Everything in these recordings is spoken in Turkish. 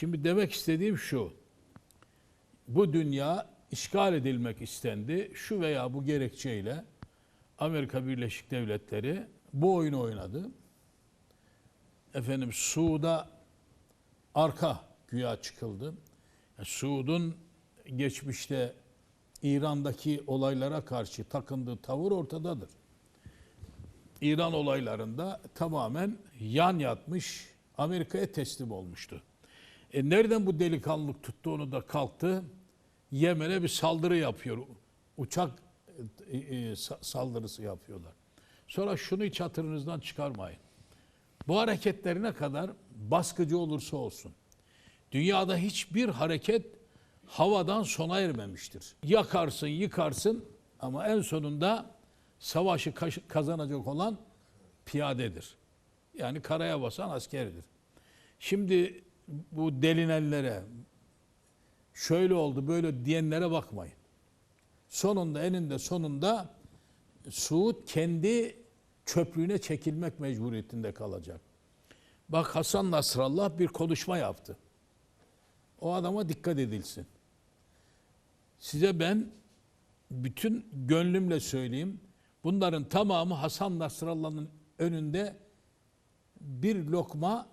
Şimdi demek istediğim şu. Bu dünya işgal edilmek istendi. Şu veya bu gerekçeyle Amerika Birleşik Devletleri bu oyunu oynadı. Efendim Suud'a arka güya çıkıldı. Yani Suud'un geçmişte İran'daki olaylara karşı takındığı tavır ortadadır. İran olaylarında tamamen yan yatmış, Amerika'ya teslim olmuştu. E nereden bu delikanlılık tuttu onu da kalktı? Yemen'e bir saldırı yapıyor. Uçak e, e, sa- saldırısı yapıyorlar. Sonra şunu hiç hatırınızdan çıkarmayın. Bu hareketler ne kadar baskıcı olursa olsun. Dünyada hiçbir hareket havadan sona ermemiştir. Yakarsın, yıkarsın ama en sonunda savaşı kazanacak olan piyadedir. Yani karaya basan askerdir. Şimdi bu delinenlere, şöyle oldu böyle diyenlere bakmayın. Sonunda eninde sonunda Suud kendi çöplüğüne çekilmek mecburiyetinde kalacak. Bak Hasan Nasrallah bir konuşma yaptı. O adama dikkat edilsin. Size ben bütün gönlümle söyleyeyim. Bunların tamamı Hasan Nasrallah'ın önünde bir lokma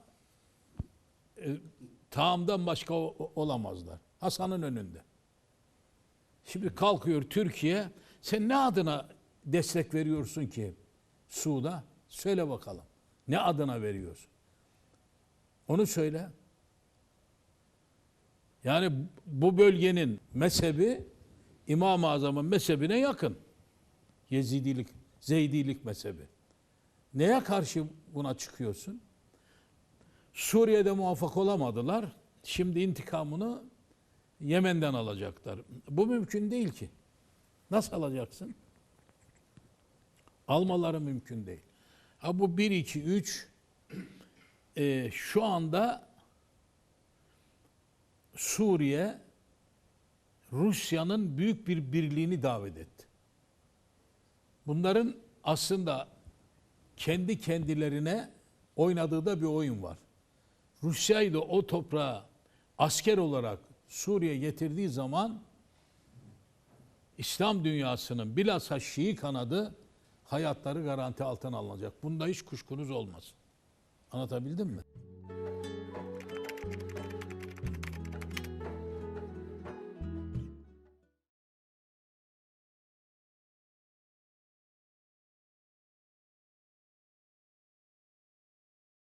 e, taamdan başka olamazlar. Hasan'ın önünde. Şimdi kalkıyor Türkiye. Sen ne adına destek veriyorsun ki Suud'a? Söyle bakalım. Ne adına veriyorsun? Onu söyle. Yani bu bölgenin mezhebi İmam-ı Azam'ın mezhebine yakın. Yezidilik, Zeydilik mezhebi. Neye karşı buna çıkıyorsun? Suriye'de muvaffak olamadılar. Şimdi intikamını Yemen'den alacaklar. Bu mümkün değil ki. Nasıl alacaksın? Almaları mümkün değil. Ha bu 1, 2, 3 e, şu anda Suriye Rusya'nın büyük bir birliğini davet etti. Bunların aslında kendi kendilerine oynadığı da bir oyun var. Rusya'yı da o toprağa asker olarak Suriye getirdiği zaman İslam dünyasının bilhassa Şii kanadı hayatları garanti altına alınacak. Bunda hiç kuşkunuz olmasın. Anlatabildim mi?